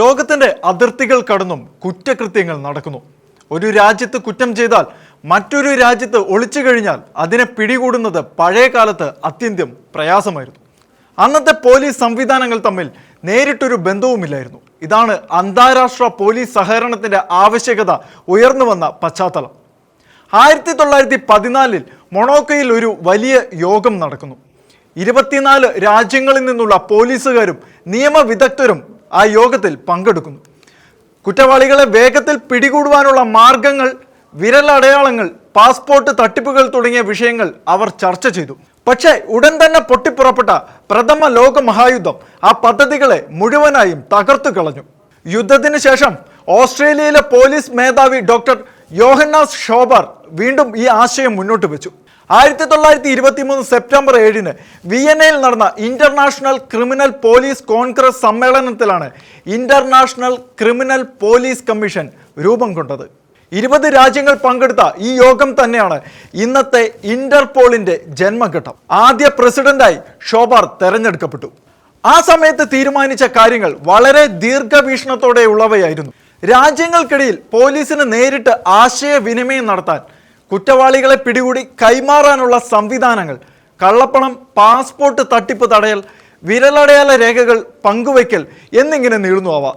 ലോകത്തിന്റെ അതിർത്തികൾ കടന്നും കുറ്റകൃത്യങ്ങൾ നടക്കുന്നു. ഒരു രാജ്യത്ത് കുറ്റം ചെയ്താൽ മറ്റൊരു രാജ്യത്ത് ഒളിച്ചു കഴിഞ്ഞാൽ അതിനെ പിടികൂടുന്നത് പഴയ കാലത്ത് അത്യന്തം പ്രയാസമായിരുന്നു. അന്നത്തെ പോലീസ് സംവിധാനങ്ങൾ തമ്മിൽ നേരിട്ടൊരു ബന്ധവുമില്ലായിരുന്നു. ഇതാണ് അന്താരാഷ്ട്ര പോലീസ് സഹകരണത്തിന്റെ ആവശ്യകത ഉയർന്നു വന്ന പശ്ചാത്തലം. ആയിരത്തി തൊള്ളായിരത്തി പതിനാലിൽ മൊണോക്കയിൽ ഒരു വലിയ യോഗം നടക്കുന്നു. ഇരുപത്തിനാല് രാജ്യങ്ങളിൽ നിന്നുള്ള പോലീസുകാരും നിയമവിദഗ്ധരും ആ യോഗത്തിൽ പങ്കെടുക്കുന്നു. കുറ്റവാളികളെ വേഗത്തിൽ പിടികൂടുവാനുള്ള മാർഗങ്ങൾ വിരലടയാളങ്ങൾ പാസ്പോർട്ട് തട്ടിപ്പുകൾ തുടങ്ങിയ വിഷയങ്ങൾ അവർ ചർച്ച ചെയ്തു. പക്ഷേ ഉടൻ തന്നെ പൊട്ടിപ്പുറപ്പെട്ട പ്രഥമ ലോക മഹായുദ്ധം ആ പദ്ധതികളെ മുഴുവനായും തകർത്തു കളഞ്ഞു. യുദ്ധത്തിന് ശേഷം ഓസ്ട്രേലിയയിലെ പോലീസ് മേധാവി ഡോക്ടർ യോഹന്നാസ് ഷോബർ വീണ്ടും ഈ ആശയം മുന്നോട്ട് വെച്ചു. ആയിരത്തി തൊള്ളായിരത്തി ഇരുപത്തി മൂന്ന് സെപ്റ്റംബർ ഏഴിന് വിയന്നയിൽ നടന്ന ഇന്റർനാഷണൽ ക്രിമിനൽ പോലീസ് കോൺഗ്രസ് സമ്മേളനത്തിലാണ് ഇന്റർനാഷണൽ ക്രിമിനൽ പോലീസ് കമ്മീഷൻ രൂപം കൊണ്ടത്. ഇരുപത് രാജ്യങ്ങൾ പങ്കെടുത്ത ഈ യോഗം തന്നെയാണ് ഇന്നത്തെ ഇന്റർപോളിന്റെ ജന്മഘട്ടം. ആദ്യ പ്രസിഡന്റായി ഷോബാർ തെരഞ്ഞെടുക്കപ്പെട്ടു. ആ സമയത്ത് തീരുമാനിച്ച കാര്യങ്ങൾ വളരെ ദീർഘവീക്ഷണത്തോടെയുള്ളവയായിരുന്നു. രാജ്യങ്ങൾക്കിടയിൽ പോലീസിന് നേരിട്ട് ആശയവിനിമയം നടത്താൻ കുറ്റവാളികളെ പിടികൂടി കൈമാറാനുള്ള സംവിധാനങ്ങൾ കള്ളപ്പണം പാസ്പോർട്ട് തട്ടിപ്പ് തടയൽ വിരലടയാള രേഖകൾ പങ്കുവയ്ക്കൽ എന്നിങ്ങനെ നീളുന്നു അവ.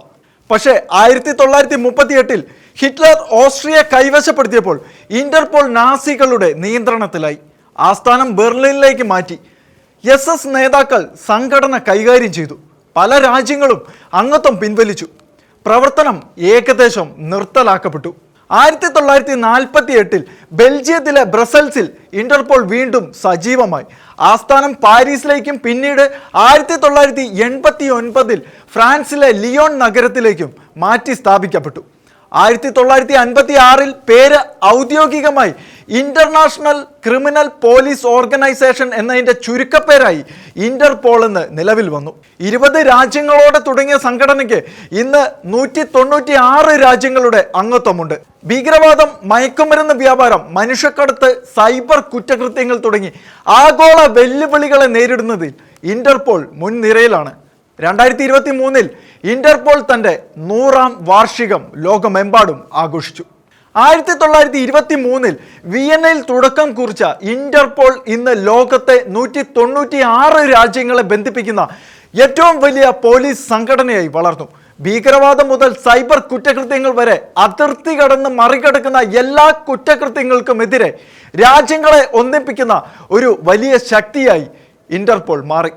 പക്ഷേ ആയിരത്തി തൊള്ളായിരത്തി മുപ്പത്തി എട്ടിൽ ഹിറ്റ്ലർ ഓസ്ട്രിയ കൈവശപ്പെടുത്തിയപ്പോൾ ഇന്റർപോൾ നാസികളുടെ നിയന്ത്രണത്തിലായി. ആസ്ഥാനം ബെർലിനിലേക്ക് മാറ്റി. എസ് എസ് നേതാക്കൾ സംഘടന കൈകാര്യം ചെയ്തു. പല രാജ്യങ്ങളും അംഗത്വം പിൻവലിച്ചു. പ്രവർത്തനം ഏകദേശം നിർത്തലാക്കപ്പെട്ടു. ആയിരത്തി തൊള്ളായിരത്തി നാൽപ്പത്തി എട്ടിൽ ബെൽജിയത്തിലെ ബ്രസൽസിൽ ഇന്റർപോൾ വീണ്ടും സജീവമായി. ആസ്ഥാനം പാരീസിലേക്കും പിന്നീട് ആയിരത്തി തൊള്ളായിരത്തി എൺപത്തി ഒൻപതിൽ ഫ്രാൻസിലെ ലിയോൺ നഗരത്തിലേക്കും മാറ്റി സ്ഥാപിക്കപ്പെട്ടു ആയിരത്തി തൊള്ളായിരത്തി അൻപത്തി ആറിൽ പേര് ഔദ്യോഗികമായി ഇന്റർനാഷണൽ ക്രിമിനൽ പോലീസ് ഓർഗനൈസേഷൻ എന്നതിന്റെ ചുരുക്കപ്പേരായി ഇന്റർപോൾ എന്ന് നിലവിൽ വന്നു. ഇരുപത് രാജ്യങ്ങളോടെ തുടങ്ങിയ സംഘടനയ്ക്ക് ഇന്ന് നൂറ്റി തൊണ്ണൂറ്റി ആറ് രാജ്യങ്ങളുടെ അംഗത്വമുണ്ട്. ഭീകരവാദം മയക്കുമരുന്ന് വ്യാപാരം മനുഷ്യക്കടത്ത് സൈബർ കുറ്റകൃത്യങ്ങൾ തുടങ്ങി ആഗോള വെല്ലുവിളികളെ നേരിടുന്നതിൽ ഇന്റർപോൾ മുൻനിരയിലാണ്. രണ്ടായിരത്തി ഇരുപത്തി മൂന്നിൽ ഇന്റർപോൾ തന്റെ നൂറാം വാർഷികം ലോകമെമ്പാടും ആഘോഷിച്ചു. ആയിരത്തി തൊള്ളായിരത്തി ഇരുപത്തി മൂന്നിൽ വിയന്നയിൽ തുടക്കം കുറിച്ച ഇന്റർപോൾ ഇന്ന് ലോകത്തെ നൂറ്റി തൊണ്ണൂറ്റി ആറ് രാജ്യങ്ങളെ ബന്ധിപ്പിക്കുന്ന ഏറ്റവും വലിയ പോലീസ് സംഘടനയായി വളർന്നു. ഭീകരവാദം മുതൽ സൈബർ കുറ്റകൃത്യങ്ങൾ വരെ അതിർത്തി കടന്ന് മറികടക്കുന്ന എല്ലാ കുറ്റകൃത്യങ്ങൾക്കുമെതിരെ രാജ്യങ്ങളെ ഒന്നിപ്പിക്കുന്ന ഒരു വലിയ ശക്തിയായി ഇന്റർപോൾ മാറി.